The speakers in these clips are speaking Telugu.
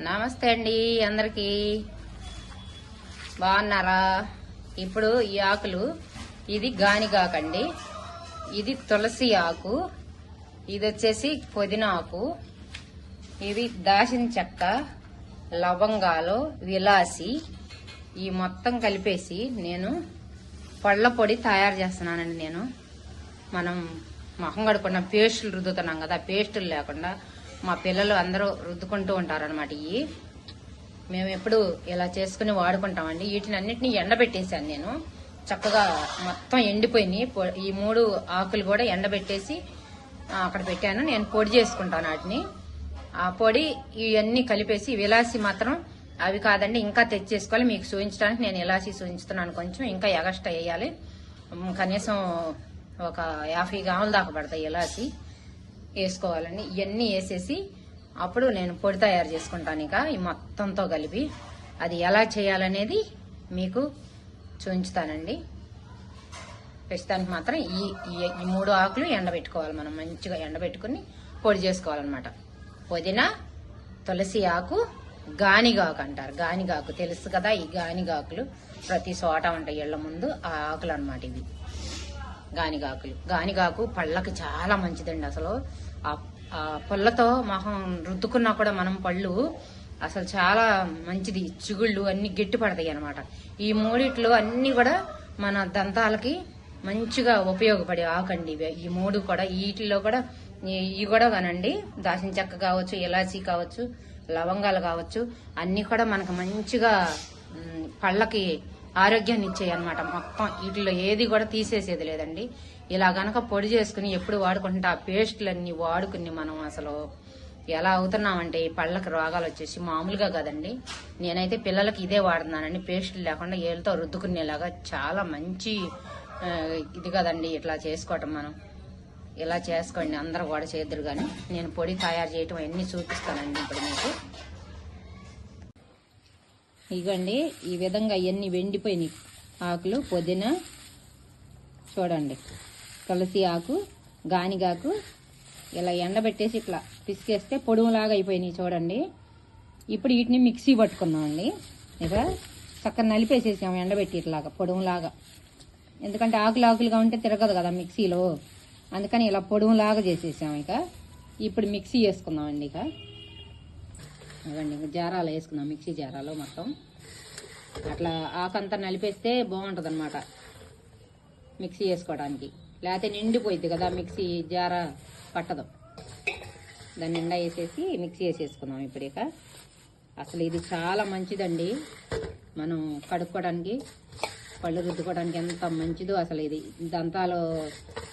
నమస్తే అండి అందరికీ. బాగున్నారా? ఇప్పుడు ఈ ఆకులు ఇది గానిగాకండి. ఇది తులసి ఆకు ఇది వచ్చేసి పుదీనా ఆకు ఇది దాచిన చెక్క లవంగాలు విలాసి ఈ మొత్తం కలిపేసి నేను పళ్ళ పొడి తయారు చేస్తున్నానండి నేను. మనం మొహం కడుకున్న పేస్టులు రుద్దుతున్నాం కదా పేస్టులు లేకుండా మా పిల్లలు అందరూ రుద్దుకుంటూ ఉంటారనమాట ఇవి మేము ఎప్పుడు ఇలా చేసుకుని వాడుకుంటామండి. వీటిని అన్నిటిని ఎండబెట్టేశాను నేను. చక్కగా మొత్తం ఎండిపోయినాయి. ఈ మూడు ఆకులు కూడా ఎండబెట్టేసి అక్కడ పెట్టాను. నేను పొడి చేసుకుంటాను వాటిని. ఆ పొడి ఇవన్నీ కలిపేసి విలాసి మాత్రం అవి కాదండి ఇంకా తెచ్చేసుకోవాలి. మీకు చూపించడానికి నేను ఇలాసి చూపించుతున్నాను కొంచెం. ఇంకా ఎగస్ట్రా వేయాలి. కనీసం ఒక యాభై గ్రాముల దాకా పడతాయి ఇలాసి వేసుకోవాలండి ఇవన్నీ వేసేసి అప్పుడు నేను పొడి తయారు చేసుకుంటాను ఇక. ఈ మొత్తంతో కలిపి అది ఎలా చేయాలనేది మీకు చూపించుతానండి. ప్రస్తుతానికి మాత్రం ఈ ఈ- మూడు ఆకులు ఎండబెట్టుకోవాలి మనం. మంచిగా ఎండబెట్టుకుని పొడి చేసుకోవాలన్నమాట. పుదీనా తులసి ఆకు గానిగాకు అంటారు. గానిగాకు తెలుసు కదా ఈ గానిగాకులు ప్రతి చోట ఉంటాయి ఇళ్ళ ముందు ఆ ఆకులు అనమాట ఇవి. గానిగాకులు. గానిగాకు పళ్ళకి చాలా మంచిదండి అసలు. ఆ పళ్ళతో మొహం రుద్దుకున్నా కూడా మనం పళ్ళు అసలు చాలా మంచిది. చిగుళ్ళు అన్ని గట్టి పడతాయి అనమాట ఈ మూడిట్లో అన్ని కూడా మన దంతాలకి మంచిగా ఉపయోగపడే ఆకండి ఇవి. ఈ మూడు కూడా వీటిలో కూడా ఇవి కూడా కానండి. దాచిన చెక్క కావచ్చు ఇలాచీ కావచ్చు లవంగాలు కావచ్చు అన్ని కూడా మనకు మంచిగా పళ్ళకి ఆరోగ్యాన్ని ఇచ్చాయి అనమాట మొత్తం వీటిలో ఏది కూడా తీసేసేది లేదండి. ఇలా గనక పొడి చేసుకుని ఎప్పుడు వాడుకుంటే ఆ పేస్ట్లన్నీ వాడుకుని మనం అసలు ఎలా అవుతున్నామంటే ఈ పళ్ళకి రోగాలు వచ్చేసి మామూలుగా కదండి. నేనైతే పిల్లలకి ఇదే వాడుతున్నానండి. పేస్టులు లేకుండా ఏళ్ళతో రుద్దుకునేలాగా చాలా మంచి ఇది కదండి. ఇట్లా చేసుకోవటం మనం. ఇలా చేసుకోండి. అందరూ కూడా చేద్దరు కానీ నేను పొడి తయారు చేయటం అన్నీ చూపిస్తానండి ఇప్పుడు మీకు. ఇగండి ఈ విధంగా ఇవన్నీ వెండిపోయినాయి? ఆకులు పుదీనా చూడండి. తులసి ఆకు గానిగాకు ఇలా ఎండబెట్టేసి ఇట్లా పిసికేస్తే పొడుములాగా అయిపోయినాయి చూడండి. ఇప్పుడు వీటిని మిక్సీ పట్టుకున్నామండి ఇక చక్కగా నలిపేసేసాము ఎండబెట్టి ఇట్లాగా పొడుములాగా ఎందుకంటే ఆకులు ఆకులుగా ఉంటే తిరగదు కదా మిక్సీలో. అందుకని ఇలా పొడుములాగా చేసేసాము ఇక. ఇప్పుడు మిక్సీ వేసుకుందామండి ఇక. అదండి ఇంకా జారాలు వేసుకున్నాం మిక్సీ జారాలో మొత్తం. అట్లా ఆకంతా నలిపేస్తే బాగుంటుంది అనమాట మిక్సీ వేసుకోవడానికి. లేకపోతే నిండిపోయింది కదా మిక్సీ జార పట్టదు. దాన్ని నిండా వేసేసి మిక్సీ వేసేసుకున్నాం ఇప్పుడు ఇక. అసలు ఇది చాలా మంచిదండి. మనం కడుక్కోవడానికి పళ్ళు రుద్దుకోవడానికి ఎంత మంచిదో అసలు ఇది. దంతాలు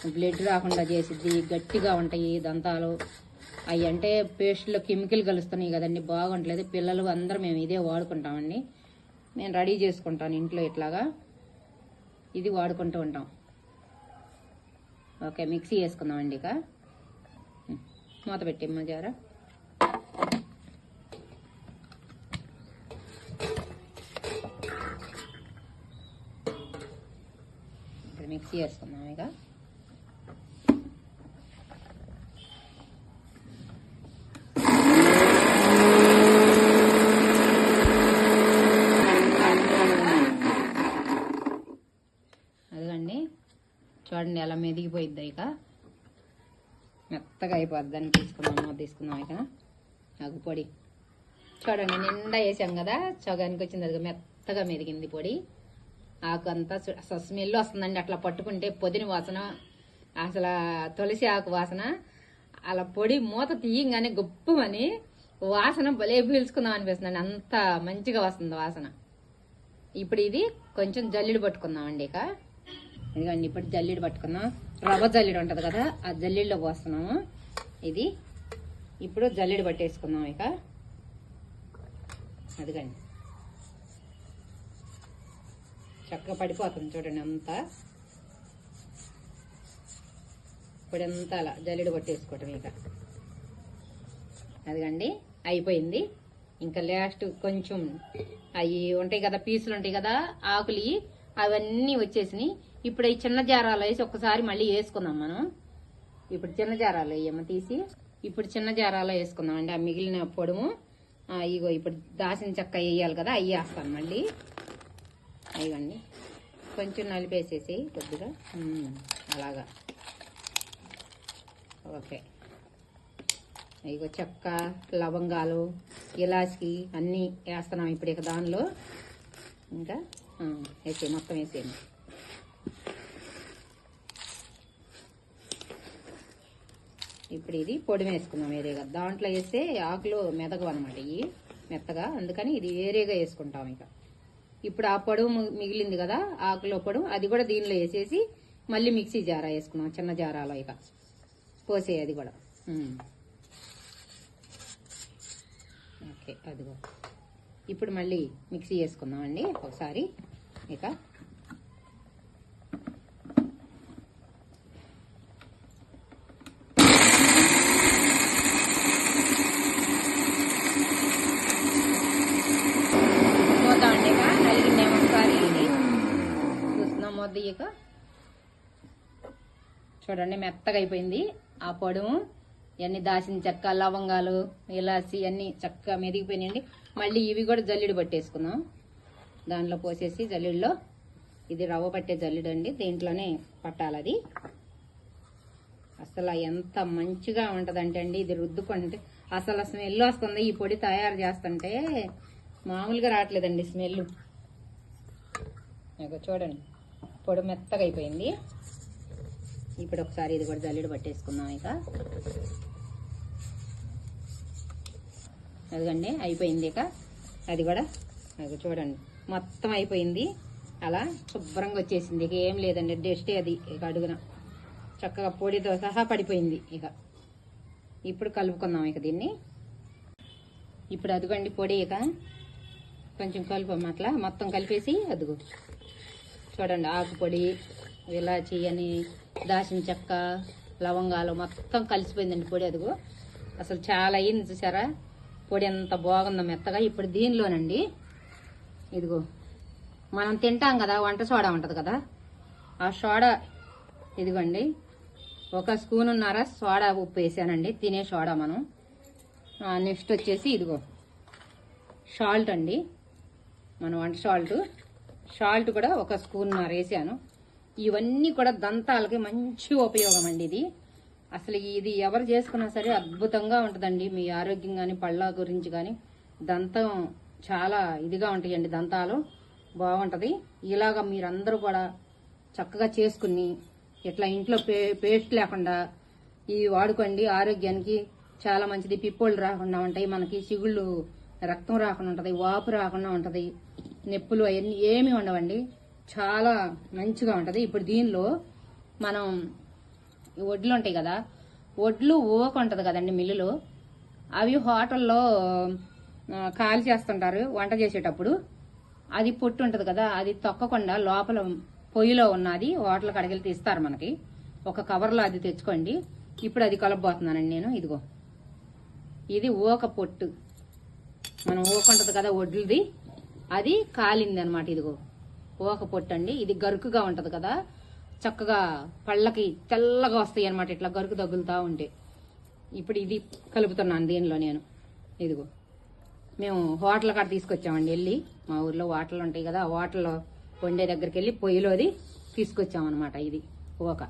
బ్లడ్ రాకుండా చేసిద్ది గట్టిగా ఉంటాయి దంతాలు. అవి అంటే పేస్ట్లో కెమికల్ కలుస్తున్నాయి కదండి బాగుంటలేదు. పిల్లలు అందరూ మేము ఇదే వాడుకుంటామండి. నేను రెడీ చేసుకుంటాను ఇంట్లో ఇట్లాగా. ఇది వాడుకుంటూ ఉంటాం. ఓకే మిక్సీ వేసుకుందామండి ఇక. మూత పెట్టేమ్మా జారా. మిక్సీ వేసుకుందాం ఇక అదిగండి చూడండి ఎలా మెదిగిపోయిద్ది ఇక? మెత్తగా అయిపోద్ది దాన్ని తీసుకుందాం తీసుకుందాం ఇక? ఆకు పొడి. చూడండి నిండా వేసాం కదా చగానికి వచ్చింది అది మెత్తగా మెదిగింది పొడి. ఆకు అంతా అసలు స్మెల్ వస్తుందండి అట్లా పట్టుకుంటే పొదిన వాసన అసలు తులసి ఆకు వాసన. అలా పొడి మూత తీయంగానే గొప్పమని వాసన భలే పీల్చుకుందాం అనిపిస్తుందండి అంత మంచిగా వస్తుంది వాసన. ఇప్పుడు ఇది కొంచెం జల్లుడు పట్టుకుందామండి ఇక. ఇదిగోండి ఇప్పుడు జల్లీడు పట్టుకున్నాం. రవ్వ జల్లీడు ఉంటుంది కదా ఆ జల్లిడిలో పోస్తున్నాము. ఇది ఇప్పుడు జల్లిడి పట్టేసుకుందాం ఇక. అదిగండి. చక్కగా పడిపోతుంది చూడండి అంతా. ఇప్పుడు అంతా అలా జల్లిడి పట్టేసుకోవటం ఇక. అదిగండి అయిపోయింది. ఇంకా లాస్ట్ కొంచెం అవి ఉంటాయి కదా పీసులు ఉంటాయి కదా ఆకులు అవన్నీ వచ్చేసినాయి. ఇప్పుడు ఈ చిన్న జారాలు వేసి ఒక్కసారి మళ్ళీ వేసుకుందాం మనం. ఇప్పుడు చిన్న జారాలు వేయమ్మ తీసి. ఇప్పుడు చిన్న జారాలో వేసుకుందాం అండి. ఆ మిగిలిన పొడుము ఇగో ఇప్పుడు దాసిన చెక్క వేయాలి కదా అవి వేస్తాను మళ్ళీ. అయ్యండి కొంచెం నలిపేసేసి కొద్దిగా. అలాగా. ఓకే. ఇగో చెక్క లవంగాలు ఇలాచి అన్నీ వేస్తున్నాం ఇప్పుడు ఇక దానిలో. ఇంకా వేసే మొత్తం వేసేయండి. ఇప్పుడు ఇది పొడి వేసుకుందాం వేరేగా. దాంట్లో వేస్తే ఆకులు మెదగవు అనమాట ఇవి మెత్తగా. అందుకని ఇది వేరేగా వేసుకుంటాం ఇక. ఇప్పుడు ఆ పొడవు మిగిలింది కదా ఆకులో పొడవు అది కూడా దీనిలో వేసేసి మళ్ళీ మిక్సీ జారా వేసుకున్నాం చిన్న జారాలో ఇక. పోసే అది కూడా. ఓకే అదిగో. ఇప్పుడు మళ్ళీ మిక్సీ వేసుకుందాం అండి ఒకసారి ఇక చూద్దామండి ఇక నలిగిందేమో ఒకసారి ఇది చూస్తున్నాం మొద్ద ఇక చూడండి మెత్తగా అయిపోయింది. ఆ పొడుము ఇవన్నీ దాచిన చెక్క లవంగాలు ఇలాచి అన్ని చక్కగా మెదిగిపోయినాయండి. మళ్ళీ ఇవి కూడా జల్లిడి పట్టేసుకుందాం. దాంట్లో పోసేసి జల్లిడిలో ఇది రవ్వ పట్టే జల్లిడు అండి. దీంట్లోనే పట్టాలి అది. అసలు ఎంత మంచిగా ఉంటుందంటే అండి ఇది రుద్దుకుంటే అసలు స్మెల్ వస్తుంది. ఈ పొడి తయారు చేస్తుంటే మామూలుగా రావట్లేదండి స్మెల్ చూడండి పొడి మెత్తగా అయిపోయింది. ఇప్పుడు ఒకసారి ఇది కూడా జల్లెడ పట్టేసుకుందాం ఇక. అదిగండి అయిపోయింది ఇక. అది కూడా అది చూడండి మొత్తం అయిపోయింది. అలా శుభ్రంగా వచ్చేసింది. ఇక ఏం లేదండి డస్ట్ అది. ఇక అడుగున చక్కగా పొడితో సహా పడిపోయింది ఇక. ఇప్పుడు కలుపుకుందాం ఇక దీన్ని. ఇప్పుడు అదిగండి పొడి ఇక. కొంచెం కలుపు అట్లా. మొత్తం కలిపేసి అదుగు చూడండి ఆకు పొడి ఇలాచి అని దాచిన చెక్క లవంగాలు మొత్తం కలిసిపోయిందండి పొడి అదిగో. అసలు చాలా అయింది చూసారా? పొడి ఎంత బాగుందో మెత్తగా. ఇప్పుడు దీనిలోనండి ఇదిగో మనం తింటాం కదా వంట సోడా ఉంటుంది కదా. ఆ సోడా ఇదిగోండి ఒక స్పూన్ ఉన్నారా సోడా ఉప్పు వేసానండి తినే సోడా మనం. నెక్స్ట్ వచ్చేసి ఇదిగో సాల్ట్ అండి. మన వంట సాల్ట్. సాల్ట్ కూడా ఒక స్పూన్ వేసాను. ఇవన్నీ కూడా దంతాలకి మంచి ఉపయోగం అండి ఇది. అసలు ఇది ఎవరు చేసుకున్నా సరే అద్భుతంగా ఉంటుందండి. మీ ఆరోగ్యం కానీ పళ్ళ గురించి కానీ దంతం చాలా ఇదిగా ఉంటాయండి దంతాలు. బాగుంటుంది. ఇలాగ మీరందరూ కూడా చక్కగా చేసుకుని ఇట్లా ఇంట్లో పే పేస్ట్ లేకుండా ఇవి వాడుకోండి. ఆరోగ్యానికి చాలా మంచిది. పిప్పోళ్ళు రాకుండా ఉంటాయి. మనకి చిగుళ్ళు రక్తం రాకుండా ఉంటుంది వాపు రాకుండా ఉంటుంది నొప్పులు అవన్నీ ఏమీ ఉండవండి. చాలా మంచిగా ఉంటుంది. ఇప్పుడు దీనిలో మనం వడ్లు ఉంటాయి కదా వడ్లు ఊక ఉంటుంది కదండి మిల్లులో. అవి హోటల్లో కాల్ చేస్తుంటారు వంట చేసేటప్పుడు. అది పొట్టు ఉంటుంది కదా అది తొక్కకుండా లోపల పొయ్యిలో ఉన్నది హోటల్ కడగలు తీస్తారు మనకి. ఒక కవర్లో అది తెచ్చుకోండి. ఇప్పుడు అది కలపబోతున్నానండి నేను ఇదిగో. ఇది ఊక పొట్టు. మనం ఊక ఉంటుంది కదా వడ్లుది అది కాలింది అనమాట ఇదిగో. ఊక పొట్టు అండి ఇది గరుకుగా ఉంటది కదా. చక్కగా పళ్ళకి తెల్లగా వస్తాయి అనమాట ఇట్లా గరుకు తగులుతా ఉంటే. ఇప్పుడు ఇది కలుపుతున్నాను దీనిలో నేను. ఇదిగో. మేము హోటల్ కాడ తీసుకొచ్చామండి వెళ్ళి. మా ఊర్లో హోటల్ ఉంటాయి కదా ఆ హోటల్లో వండే దగ్గరికి వెళ్ళి పొయ్యిలోది తీసుకొచ్చామన్నమాట ఇది ఓక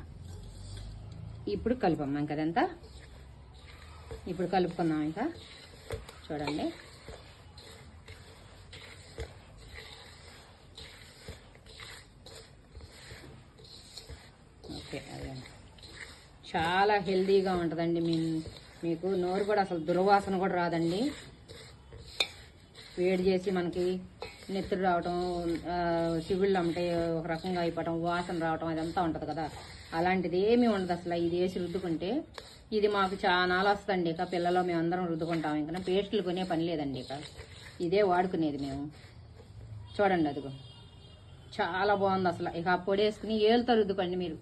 ఇప్పుడు కలుపమ్మా ఇంకా అదంతా. ఇప్పుడు కలుపుకుందాం ఇంకా. చూడండి ఓకే అదే చాలా హెల్దీగా ఉంటుందండి మీ మీకు నోరు కూడా అసలు దుర్వాసన కూడా రాదండి. వేడి చేసి మనకి నెత్తురు రావటం ఆ, సిగుళ్ళు అమ్మటే ఒక రకంగా అయిపోవటం వాసన రావటం అదంతా ఉంటుంది కదా. అలాంటిది ఏమీ ఉండదు అసలు. ఇది వేసి రుద్దుకుంటే ఇది మాకు చాలా వస్తుందండి. ఇక పిల్లలు మేము అందరం రుద్దుకుంటాం. ఇంకా పేస్టులు కొనే పని లేదండి ఇక. ఇదే వాడుకునేది మేము. చూడండి అదిగో. చాలా బాగుంది అసలు. ఇక ఆ పొడి వేసుకుని ఏళ్ళతో రుద్దుకోండి మీరు.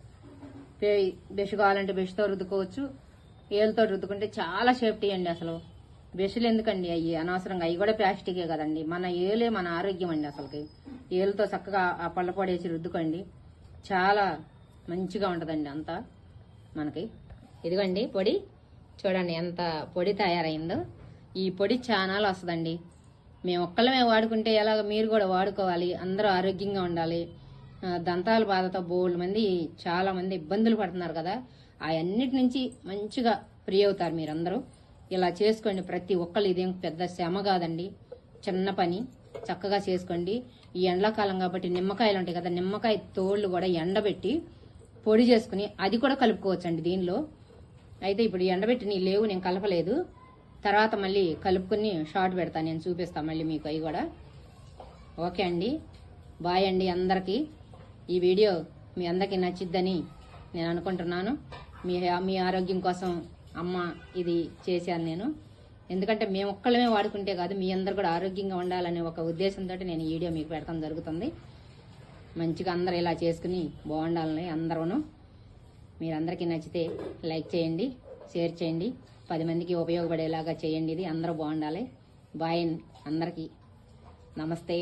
బెష్ కావాలంటే బెష్తో రుద్దుకోవచ్చు. ఏలుతో రుద్దుకుంటే చాలా సేఫ్టీ అండి అసలు. బెషులు ఎందుకండి? అవి అనవసరంగా. అవి కూడా ప్లాస్టికే కదండి. మన ఏలే మన ఆరోగ్యం అండి అసలుకి. ఏలుతో చక్కగా ఆ పళ్ళ పొడి వేసి రుద్దుకోండి. చాలా మంచిగా ఉంటుందండి అంతా మనకి. ఇదిగోండి పొడి. చూడండి ఎంత పొడి తయారైందో. ఈ పొడి చాలా వస్తుందండి. మేము ఒక్కళ్ళమే వాడుకుంటే ఎలాగ మీరు కూడా వాడుకోవాలి. అందరూ ఆరోగ్యంగా ఉండాలి. దంతాల బాధతో బోళ్ళు మంది చాలా మంది ఇబ్బందులు పడుతున్నారు కదా. అవన్నిటి నుంచి మంచిగా ఫ్రీ అవుతారు మీరందరూ. ఇలా చేసుకోండి. ప్రతి ఒక్కళ్ళు ఇదేం పెద్ద శ్రమ కాదండి. చిన్న పని. చక్కగా చేసుకోండి. ఈ ఎండాకాలం కాబట్టి నిమ్మకాయలు ఉంటాయి కదా నిమ్మకాయ తోళ్ళు కూడా ఎండబెట్టి పొడి చేసుకుని అది కూడా కలుపుకోవచ్చండి దీనిలో. అయితే ఇప్పుడు ఎండబెట్టి నీ లేవు నేను కలపలేదు. తర్వాత మళ్ళీ కలుపుకొని షార్ట్ పెడతాను నేను చూపిస్తాను మళ్ళీ మీకు అవి కూడా. ఓకే అండి. బాయ్ అండి అందరికీ. ఈ వీడియో మీ అందరికీ నచ్చిద్దని నేను అనుకుంటున్నాను. మీ మీ ఆరోగ్యం కోసం అమ్మ ఇది చేశాను నేను. ఎందుకంటే మేము ఒక్కళ్ళమే వాడుకుంటే కాదు మీ అందరు కూడా ఆరోగ్యంగా ఉండాలనే ఒక ఉద్దేశంతో నేను ఈ వీడియో మీకు పెడతాం జరుగుతుంది. మంచిగా అందరూ ఇలా చేసుకుని బాగుండాలని అందరూను. మీరందరికీ నచ్చితే లైక్ చేయండి షేర్ చేయండి. పది మందికి ఉపయోగపడేలాగా చేయండి ఇది అందరూ బాగుండాలి. బాయ్ అందరికీ. నమస్తే.